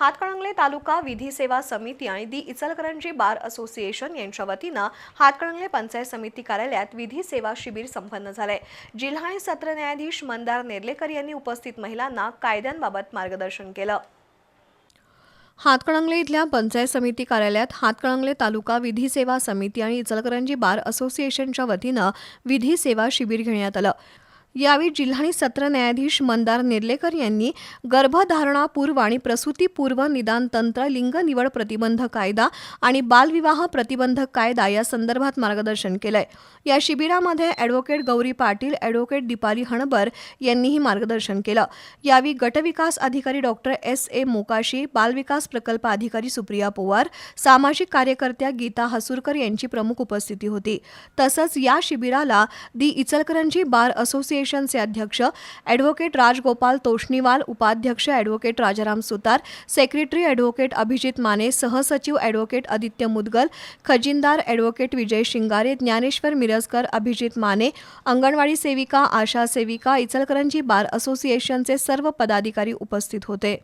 हातकणंगले तालुका विधी सेवा समिती आणि दी इचलकरंजी बार असोसिएशन यांच्या वतीनं हातकणंगले पंचायत समिती कार्यालयात विधी सेवा शिबिर संपन्न झालंय. जिल्हा आणि सत्र न्यायाधीश मंदार नेर्लेकर यांनी उपस्थित महिलांना कायद्यांबाबत मार्गदर्शन केलं. हातकणंगले इथल्या पंचायत समिती कार्यालयात हातकणंगले तालुका विधी सेवा समिती आणि इचलकरंजी बार असोसिएशनच्या वतीनं विधी सेवा शिबिर घेण्यात आलं. यावेळी जिल्हाणी सत्र न्यायाधीश मंदार नेर्लेकर यांनी गर्भधारणापूर्व आणि प्रसूतीपूर्व निदान तंत्र लिंग निवड प्रतिबंध कायदा आणि बालविवाह प्रतिबंधक कायदा या संदर्भात मार्गदर्शन केलंय. या शिबिरामध्ये ॲडव्होकेट गौरी पाटील ॲडव्होकेट दीपाली हणबर यांनीही मार्गदर्शन केलं. यावेळी गटविकास अधिकारी डॉक्टर एस. ए. मोकाशी बालविकास प्रकल्प अधिकारी सुप्रिया पोवार सामाजिक कार्यकर्त्या गीता हसूरकर यांची प्रमुख उपस्थिती होती. तसंच या शिबिराला दी इचलकरंजी बार असोसिएशनचे अध्यक्ष ॲडव्होकेट राजगोपाल तोष्णीवाल उपाध्यक्ष advocate Rajaram Sutar secretary advocate Abhijit Mane सहसचिव ॲडव्होकेट आदित्य मुदगल खजिनदार ॲडव्होकेट विजय शिंगारे ज्ञानेश्वर मिरजकर अभिजित माने अंगणवाडी सेविका आशा सेविका इचलकरंजी बार असोसिएशनचे सर्व पदाधिकारी उपस्थित होते.